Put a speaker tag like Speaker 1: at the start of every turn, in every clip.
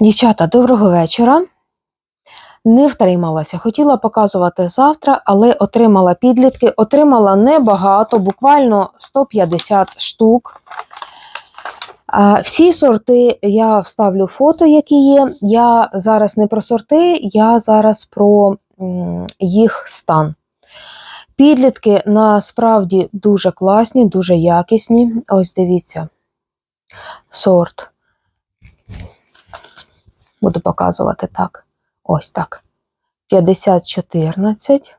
Speaker 1: Дівчата, доброго вечора. Не втрималася. Хотіла показувати завтра, але отримала підлітки. Отримала небагато, буквально 150 штук. Всі сорти я вставлю фото, які є. Я зараз не про сорти, я зараз про їх стан. Підлітки насправді дуже класні, дуже якісні. Ось дивіться, сорт. Буду показувати так. Ось так. 50-14.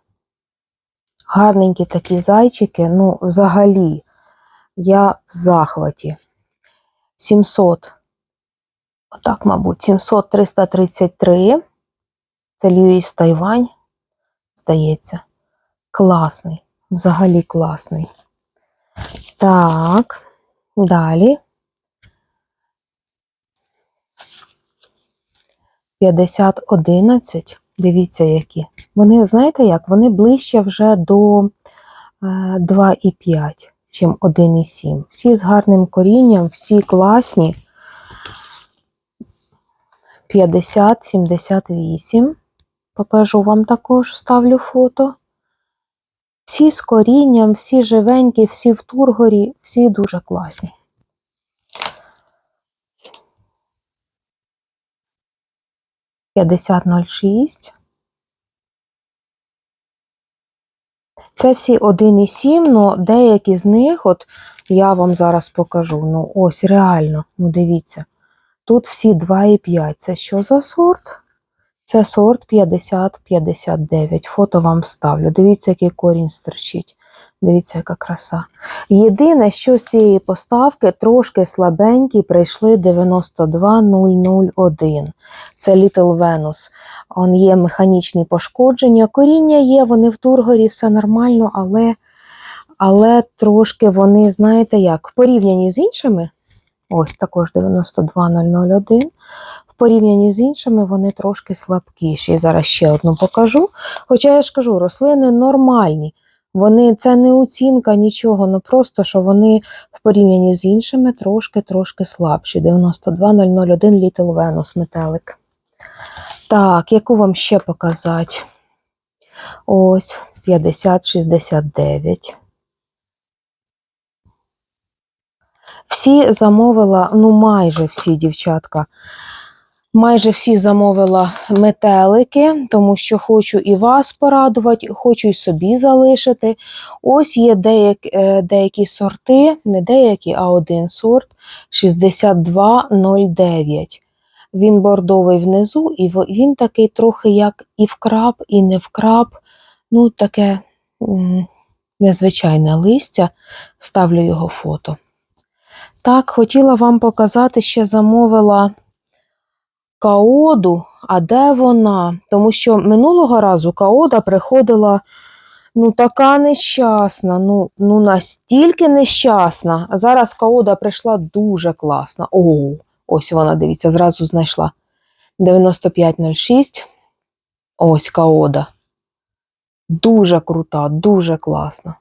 Speaker 1: Гарненькі такі зайчики. Ну, взагалі, я в захваті. 700. Отак, мабуть, 700 333. Це Льюіс Тайвань, здається. Класний. Взагалі класний. Так, далі. 50-11. Дивіться, які. Вони, знаєте як? Вони ближче вже до е, 2,5, чим 1,7. Всі з гарним корінням, всі класні. 50-78. Покажу вам також, вставлю фото. Всі з корінням, всі живенькі, всі в тургорі, всі дуже класні. П'ятдесят ноль шість. Це всі 1,7, але деякі з них, от я вам зараз покажу. Ну, ось реально, ну дивіться. Тут всі 2,5. Це що за сорт? Це сорт 50-59. Фото вам вставлю. Дивіться, який корінь стерчить. Дивіться, яка краса. Єдине, що з цієї поставки трошки слабенькі прийшли 92001. Це Little Venus. Он є механічні пошкодження. Коріння є, вони в тургорі, все нормально, але, але трошки вони, знаєте як, в порівнянні з іншими, ось також 92001. В порівнянні з іншими вони трошки слабкіші. Зараз ще одну покажу. Хоча я ж кажу, рослини нормальні. Вони це не оцінка нічого, ну просто що вони в порівнянні з іншими трошки-трошки слабші. 92001 Little Venus метелик. Так, яку вам ще показати? Ось 50-69. Всі замовила, ну майже всі дівчатка. Майже всі замовила метелики, тому що хочу і вас порадувати, хочу і собі залишити. Ось є деякі, е, деякі сорти, не деякі, а один сорт 6209. Він бордовий внизу, і він такий трохи як і вкраб, і не вкраб. Ну, таке незвичайне листя. Вставлю його фото. Так, хотіла вам показати, ще замовила каоду, а де вона? Тому що минулого разу каода приходила ну, така нещасна, ну, ну настільки нещасна. А зараз каода прийшла дуже класна. О, ось вона, дивіться, зразу знайшла. 9506. Ось каода. Дуже крута, дуже класна.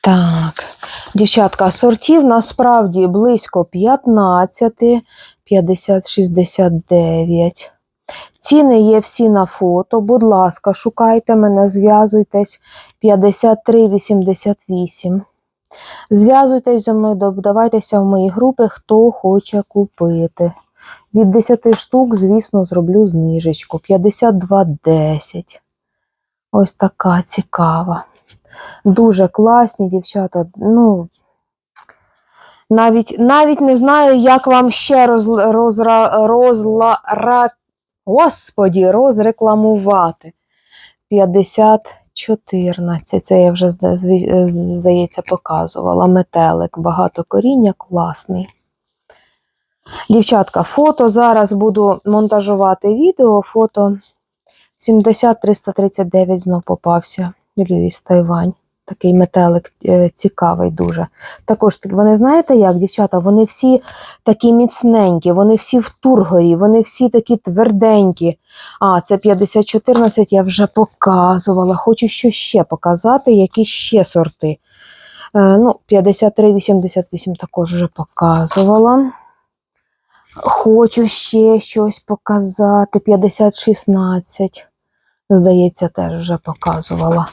Speaker 1: Так, дівчатка, сортів насправді близько 15, 50, 69. Ціни є всі на фото. Будь ласка, шукайте мене, зв'язуйтесь 53, 88. Зв'язуйтесь зі мною, додавайтеся в мої групи, хто хоче купити. Від 10 штук, звісно, зроблю знижечку. 52,10. Ось така цікава. Дуже класні дівчата. Ну, навіть, навіть не знаю, як вам ще роз, розра, розла, ра, господі, розрекламувати. 50-14. Це я вже, здається, показувала. Метелик, багато коріння, класний. Дівчатка, фото зараз буду монтажувати відео. Фото 70-339 знов попався. Льюіс Тайвань. Такий метелик е, цікавий дуже. Також вони знаєте як, дівчата, вони всі такі міцненькі, вони всі в тургорі, вони всі такі тверденькі. А, це 5014 я вже показувала. Хочу що ще показати, які ще сорти. Е, ну, 53,88 також вже показувала. Хочу ще щось показати. 50,16. Здається, теж вже показувала.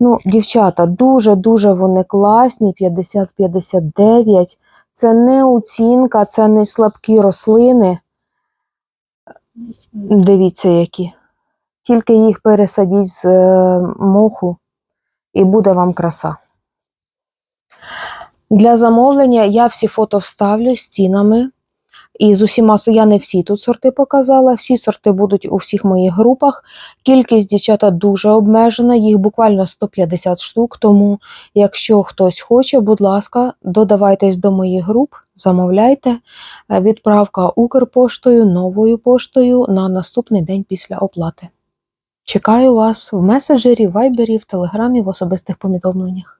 Speaker 1: Ну, дівчата, дуже-дуже вони класні. 50-59. Це не оцінка, це не слабкі рослини. Дивіться, які. Тільки їх пересадіть з е, моху, і буде вам краса. Для замовлення я всі фото вставлю з цінами. І з усіма я не всі тут сорти показала. Всі сорти будуть у всіх моїх групах. Кількість дівчата дуже обмежена, їх буквально 150 штук. Тому, якщо хтось хоче, будь ласка, додавайтесь до моїх груп, замовляйте. Е, Відправка Укрпоштою, новою поштою на наступний день після оплати. Чекаю вас в меседжері, вайбері, в телеграмі, в особистих повідомленнях.